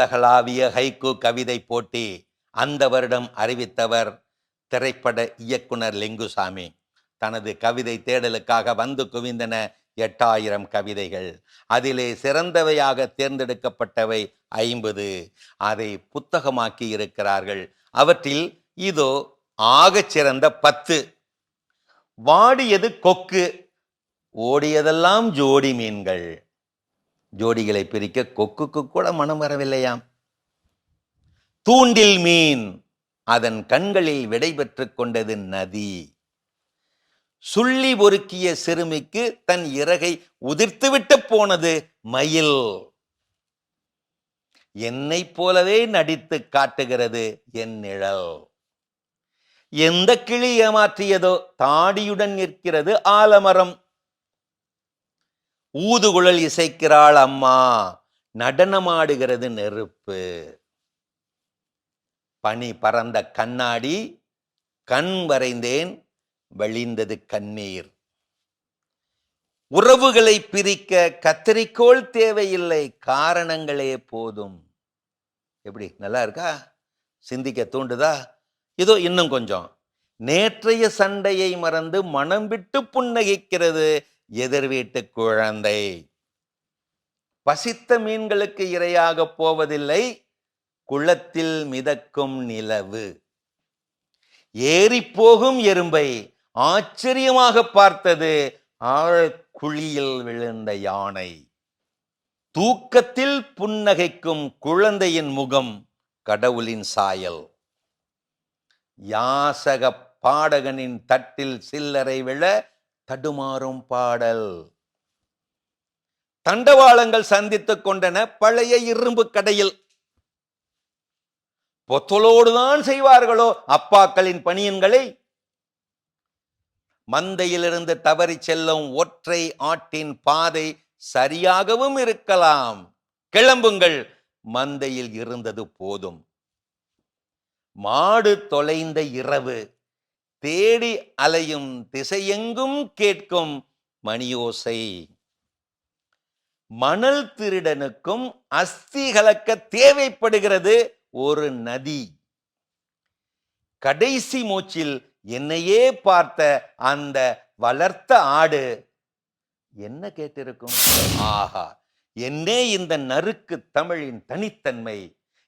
உலகளாவிய ஹைக்கு கவிதை போட்டி அந்த வருடம் அறிவித்தவர் திரைப்பட இயக்குனர் லிங்குசாமி. தனது கவிதை தேடலுக்காக வந்து குவிந்தன எட்டாயிரம் கவிதைகள். அதிலே சிறந்தவையாக தேர்ந்தெடுக்கப்பட்டவை ஐம்பது. அதை புத்தகமாக்கி இருக்கிறார்கள். அவற்றில் இதோ ஆகச் சிறந்த பத்து. வாடியது கொக்கு. ஓடியதெல்லாம் ஜோடி மீன்கள். ஜோடிகளை பிரிக்க கொக்குக்கு கூட மனம் வரவில்லையாம். தூண்டில் மீன் அதன் கண்களில் விடை கொண்டது நதி. சுள்ளி பொறுக்கிய சிறுமிக்கு தன் இறகை உதிர்த்துவிட்டு போனது மயில். என்னைப் போலவே நடித்து காட்டுகிறது என் நிழல். எந்த கிளி ஏமாற்றியதோ தாடியுடன் நிற்கிறது ஆலமரம். ஊதுகுழல் இசைக்கிறாள் அம்மா. நடனமாடுகிறது நெருப்பு. பனி பறந்த கண்ணாடி. கண் வரைந்தேன் வழிந்தது கண்ணீர். உறவுகளை பிரிக்க கத்தரிக்கோள் தேவையில்லை. காரணங்களே போதும். எப்படி? நல்லா இருக்கா? சிந்திக்க தூண்டுதா? இதோ இன்னும் கொஞ்சம். நேற்றைய சண்டையை மறந்து மனம் விட்டு புன்னகிக்கிறது. எதிர் வீட்டு குழந்தை. பசித்த மீன்களுக்கு இரையாக போவதில்லை. குளத்தில் மிதக்கும் நிலவு. ஏறி போகும் எறும்பை ஆச்சரியமாக பார்த்தது. ஆழக்குழியில் விழுந்த யானை. தூக்கத்தில் புன்னகைக்கும் குழந்தையின் முகம் கடவுளின் சாயல். யாசக பாடகனின் தட்டில் சில்லறை விழ தடுமாறும் பாடல். தண்டவாளங்கள் சந்தித்துக் கொண்டன பழைய இரும்பு கடையில். பொத்தலோடுதான் செய்வார்களோ அப்பாக்களின் பணியன்களை. மந்தையிலிருந்து தவறி செல்லும் ஒற்றை ஆட்டின் பாதை சரியாகவும் இருக்கலாம். கிளம்புங்கள் மந்தையில் இருந்தது போதும். மாடு தொலைந்த இரவு. தேடி அலையும் திசையெங்கும் கேட்கும் மணியோசை. மணல் திருடனுக்கும் அஸ்தி கலக்க தேவைப்படுகிறது ஒரு நதி. கடைசி மூச்சில் என்னையே பார்த்த அந்த வளர்த்த ஆடு என்ன கேட்டிருக்கும்? ஆஹா என்னே இந்த நறுக்கு தமிழின் தனித்தன்மை.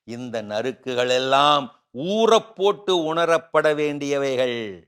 இந்த நறுக்குகள் ஊறப்போட்டு உணரப்பட வேண்டியவைகள்.